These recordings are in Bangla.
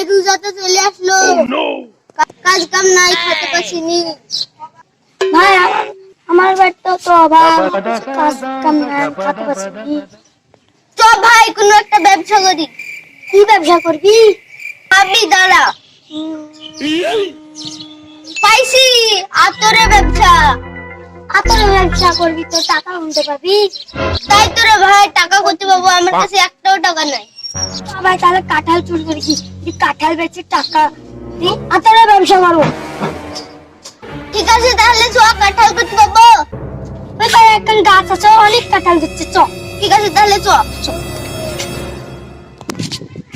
চলে আসলো। কাজ কাম নাই খেতে পাচ্ছিনি ভাই আমার- বাড়িতে তো অভাব কাজ কাম নাই খাতে চ ভাই কোনো একটা ব্যবসা করি। কি ব্যবসা করবি? দাঁড়া। পাইছি আতরে ব্যবসা। আতর ব্যবসা করবি তো টাকা উনতে পারবি? তাই তোরে ভাই টাকা করতে পাবো আমার কাছে একটাও টাকা নাই। ভাই তাহলে কাঁঠাল চুরি করি কি কাঁঠাল বেচে টাকা দি আতরের ব্যবসা করো ঠিক আছে তাহলে চ কাঁঠাল করতে ওই তো একখান গাছ আছে অনেক কাঁঠাল দিচ্ছে চ। ঠিক আছে তাহলে চ।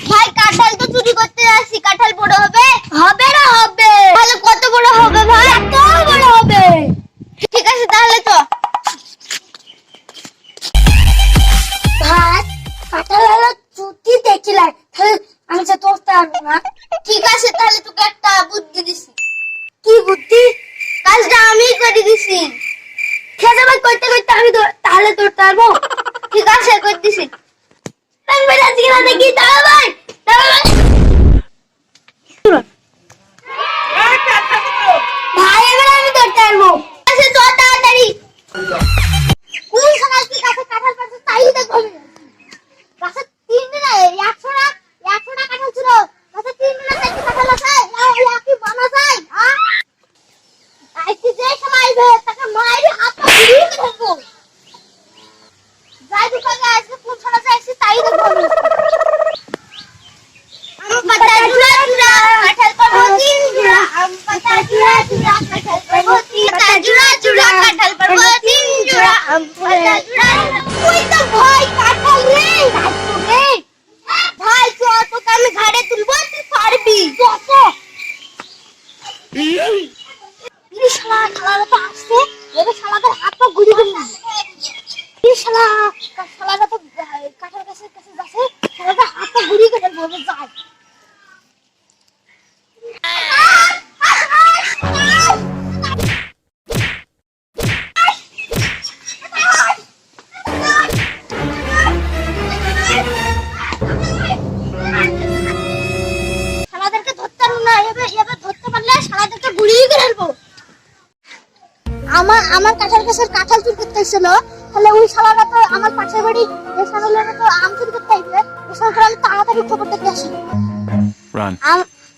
ভাই কাঁঠাল তো চুরি করতে আসি কাঁঠাল বড় হবে? হবে না হবে। তাহলে কত বড় হবে ভাই? এত বড় হবে। ঠিক আছে তাহলে চ। খেতে ভাই করতে করতে আমি তাহলে তোরতে পারব ঠিক আছে করে দিছি আজকে না দেখি দাঁড়া ভাই? এবার আমি ধরতে পারব কাছে পাচ্ছে তাই দেখো গাছে তিন দিনে একশো না একশো না কাঁঠাল ছিল। তিন দিনে কাঁঠাল আছে। গুড়িয়ে ফেলব। আমার আমার কাঁঠাল গাছের কাঁঠাল চুরি করতে তাহলে ওই শালারা তো আমার পাশের বাড়ি, এই শালারা তো আম চুরি করতে আসবে। শালারা আমি খবরটা দিয়ে আসি।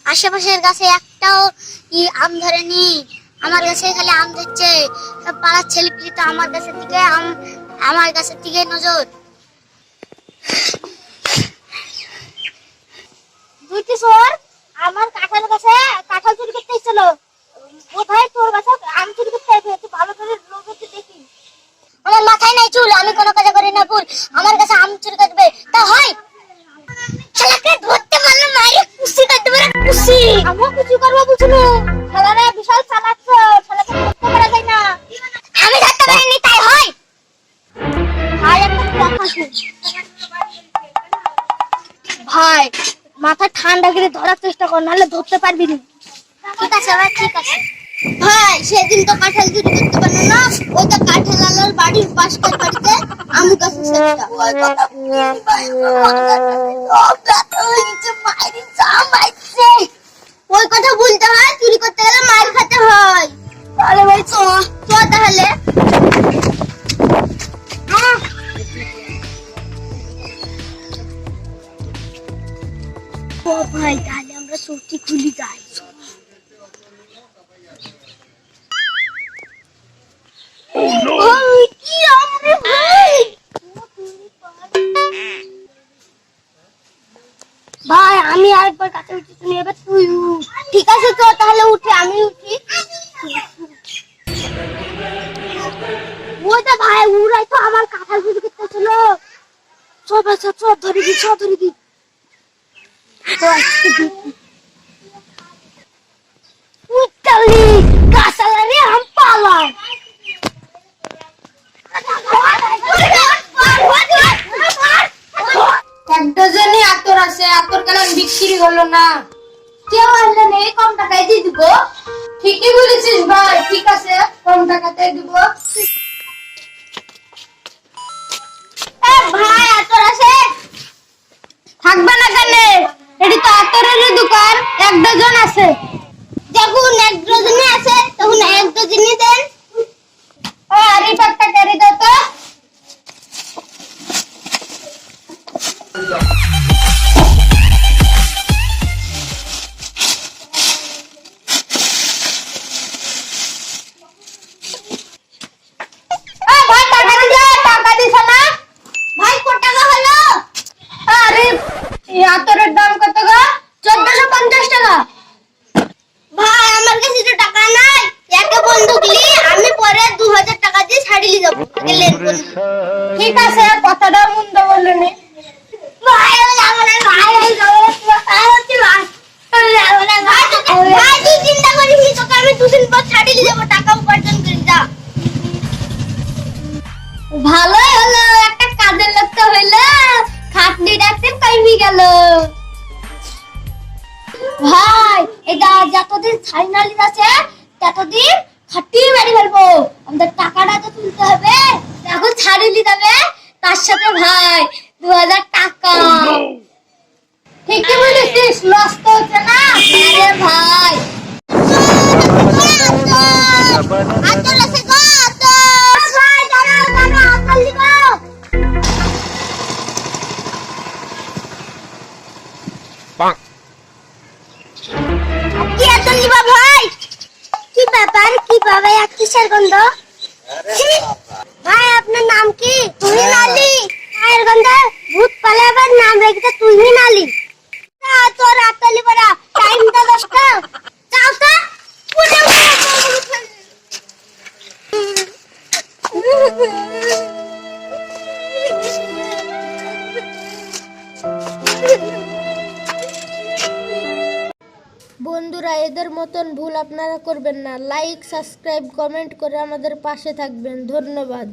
আশেপাশের গাছে একটাও ই আম ধরেনি। আমার গাছে খালি আম ধরছে। পাড়ার ছেলেপিলি তো আমার গাছের দিকে আম আমার গাছের দিকে নজর। দুইটি সোর? আমার কাঁঠাল গাছে কাঁঠাল চুরি করতে এসেছিল। কোথায় তোর গাছে আম চুরি করতে তুই ভালো করে লোকের দেখি আমার মাথায় নাই চুল। আমি কোনো কাজ করি না ভুল। আমার কাছে আম চুরি করবে তা হয় শালাকে ধরতে পারলে মাইরে কুসি কুসি আমরা কিছু করব বুঝলো? শালারা বিশাল চালাচ্ছ শালাকে ধরতে পারা যায় না। আমি ধরতে পারিনি তাই হয়। ভাই একটা কথা ভাই মাথা ঠান্ডা করে ধরার চেষ্টা কর নাহলে ধরতে পারবি না। ঠিক আছে ভাই ঠিক আছে। ভাই সেদিন তো কাঁঠাল চুরি করতে পারল না। ওই তো কাঁঠাল আলার বাড়ির পাশকার বাড়িতে আমু গাছে সেটা আছে। ওই কথা বলতে হয়, চুরি করতে গেলে মার খেতে হয়। আরে ভাই, চ চ তাহলে। ও ভাই, তাহলে আমরা সত্যি খুলি যাই। আরেকবার কাছে তুমি এবার তুই ঠিক আছে তো, তাহলে উঠে, আমি উঠি। তো ভাই উড়াই তো আমার কাঁঠাল চুরি করতে ছিল সব আছে সব ধরে দি সব ধরে দি তো আজকে দেখি উত্তালি কাঁচালা রে আম পালাই বিক্রি হলো না কেউ আনলে নেই কম টাকায় দিয়ে দিব। ঠিকই বলেছিস ভাই, ঠিক আছে, কম টাকাতে দিব। ভাই, আতর আছে থাকবে না কেন? এটি তো আতরের দোকান, এক ডজন আছে। যখন এক ডজনে আছে তখন এক ডজনই দেন। ও আরে পাকটা ক্যারি লি যাব ভালোই হলো একটা কাজের লোক হইল খাটনি ডাকতে কইমি গেল। ভাই এটা যতদিন ফাইনালি আছে ততদিন খাটিয়ে বাড়ি ফেলব। আমাদের টাকাটা তো তুলতে হবে। এখন ছাড়িয়ে যাবে তার সাথে ভাই দু হাজার টাকা। ঠিকই বলেছিস লস তো হচ্ছে না। আরে ভাই। ভাই কি ভাই? ব্যাপার? বাবা এক কিসের গন্ধ! ভাই আপনার নাম কি? তুমি লালি। মায়ের গন্ধ ভূত পালাবার নাম রেখেছে বন্ধুরা, এদের মতন ভুল আপনারা করবেন না। লাইক সাবস্ক্রাইব কমেন্ট করে আমাদের পাশে থাকবেন। ধন্যবাদ।